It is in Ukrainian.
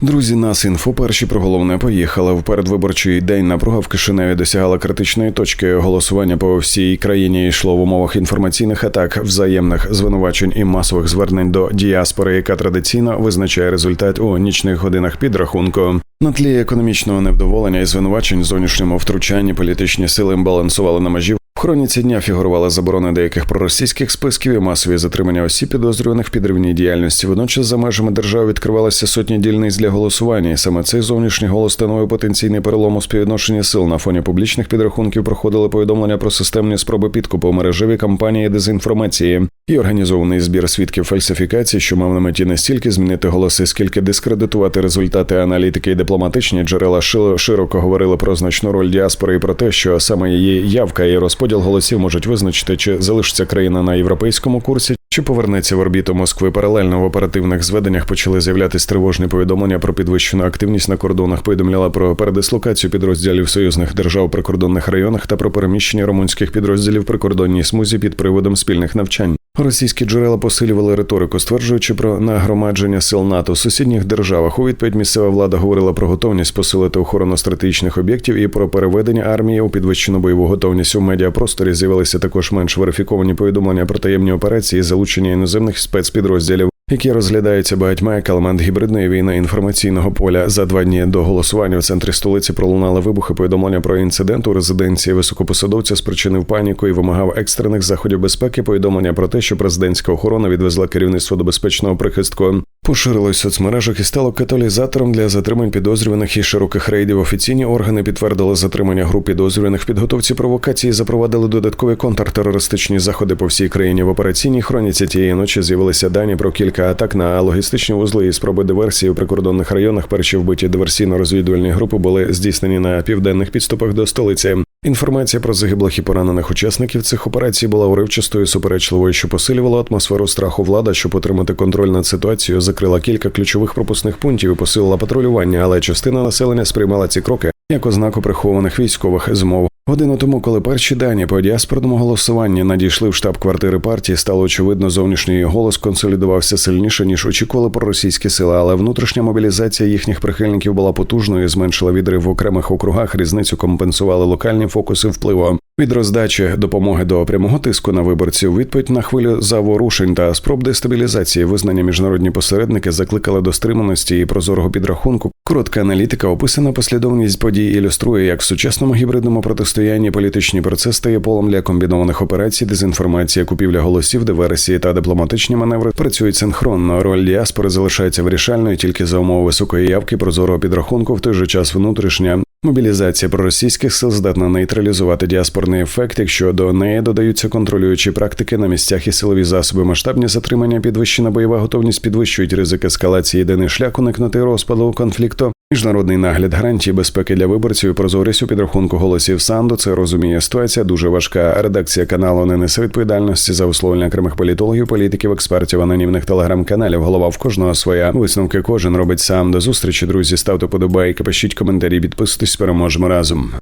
Друзі, нас інфо перші про головне поїхали. В передвиборчий день напруга в Кишиневі досягала критичної точки. Голосування по всій країні йшло в умовах інформаційних атак, взаємних звинувачень і масових звернень до діаспори, яка традиційно визначає результат у нічних годинах підрахунку. На тлі економічного невдоволення і звинувачень зовнішньому втручанні політичні сили балансували на межі. В хроніці дня фігурували заборони деяких проросійських списків і масові затримання осіб підозрюваних в підривній діяльності. Водночас за межами держави відкривалися сотні дільниць для голосування. І саме цей зовнішній голос становив потенційний перелом у співвідношенні сил. На фоні публічних підрахунків проходили повідомлення про системні спроби підкупу мережеві кампанії дезінформації і організований збір свідків фальсифікації, що мав на меті не стільки змінити голоси, скільки дискредитувати результати аналітики і дипломатичні джерела широко говорили про значну роль діаспори і про те, що саме її явка і розподіл голосів можуть визначити, чи залишиться країна на європейському курсі, чи повернеться в орбіту Москви. Паралельно в оперативних зведеннях почали з'являтися тривожні повідомлення про підвищену активність на кордонах. Повідомляла про передислокацію підрозділів союзних держав прикордонних районах та про переміщення румунських підрозділів прикордонній смузі під приводом спільних навчань. Російські джерела посилювали риторику, стверджуючи про нагромадження сил НАТО в сусідніх державах. У відповідь місцева влада говорила про готовність посилити охорону стратегічних об'єктів і про переведення армії у підвищену бойову готовність. У медіапросторі з'явилися також менш верифіковані повідомлення про таємні операції, і залучення іноземних спецпідрозділів. Які розглядаються багатьма як елемент гібридної війни інформаційного поля за два дні до голосування в центрі столиці пролунали вибухи. Повідомлення про інцидент у резиденції високопосадовця спричинив паніку і вимагав екстрених заходів безпеки. Повідомлення про те, що президентська охорона відвезла керівництво до безпечного прихистку. Поширилось в соцмережах і стало каталізатором для затримань підозрюваних і широких рейдів. Офіційні органи підтвердили затримання груп підозрюваних підготовці провокації. Запровадили додаткові контртерористичні заходи по всій країні. В операційній хроніці тієї ночі з'явилися дані про кілька атак на логістичні вузли і спроби диверсії у прикордонних районах. Перші вбиті диверсійно-розвідувальні групи були здійснені на південних підступах до столиці. Інформація про загиблих і поранених учасників цих операцій була уривчастою суперечливою, що посилювала атмосферу страху. Влада, щоб отримати контроль над ситуацією, закрила кілька ключових пропускних пунктів і посилила патрулювання, але частина населення сприймала ці кроки як ознаку прихованих військових змов. Годину тому, коли перші дані по діаспорному голосуванні надійшли в штаб-квартири партії, стало очевидно, зовнішній голос консолідувався сильніше ніж очікували проросійські сили, але внутрішня мобілізація їхніх прихильників була потужною, зменшила відрив в окремих округах. Різницю компенсували локальні фокуси впливу. Від роздачі допомоги до прямого тиску на виборців, відповідь на хвилю заворушень та спроб дестабілізації, визнання міжнародні посередники закликали до стриманості і прозорого підрахунку. Коротка аналітика, описана послідовність подій, ілюструє, як в сучасному гібридному протистоянні політичний процес стає полом для комбінованих операцій, дезінформація, купівля голосів, диверсії та дипломатичні маневри працюють синхронно. Роль діаспори залишається вирішальною тільки за умови високої явки, прозорого підрахунку, в той же час внутрішня. Мобілізація проросійських сил здатна нейтралізувати діаспорний ефект, якщо до неї додаються контролюючі практики на місцях і силові засоби, масштабні затримання, підвищена бойова готовність підвищують ризик ескалації. Єдиний шлях уникнути розпаду конфлікту. Міжнародний нагляд гарантії безпеки для виборців і прозорість у підрахунку голосів Санду. Це розуміє ситуація дуже важка. Редакція каналу не несе відповідальності за висловлення окремих політологів, політиків, експертів, анонімних телеграм-каналів. Голова в кожного своя висновки кожен робить сам. До зустрічі, друзі. Ставте подобайки, пишіть коментарі, підписуйтесь. Переможемо разом.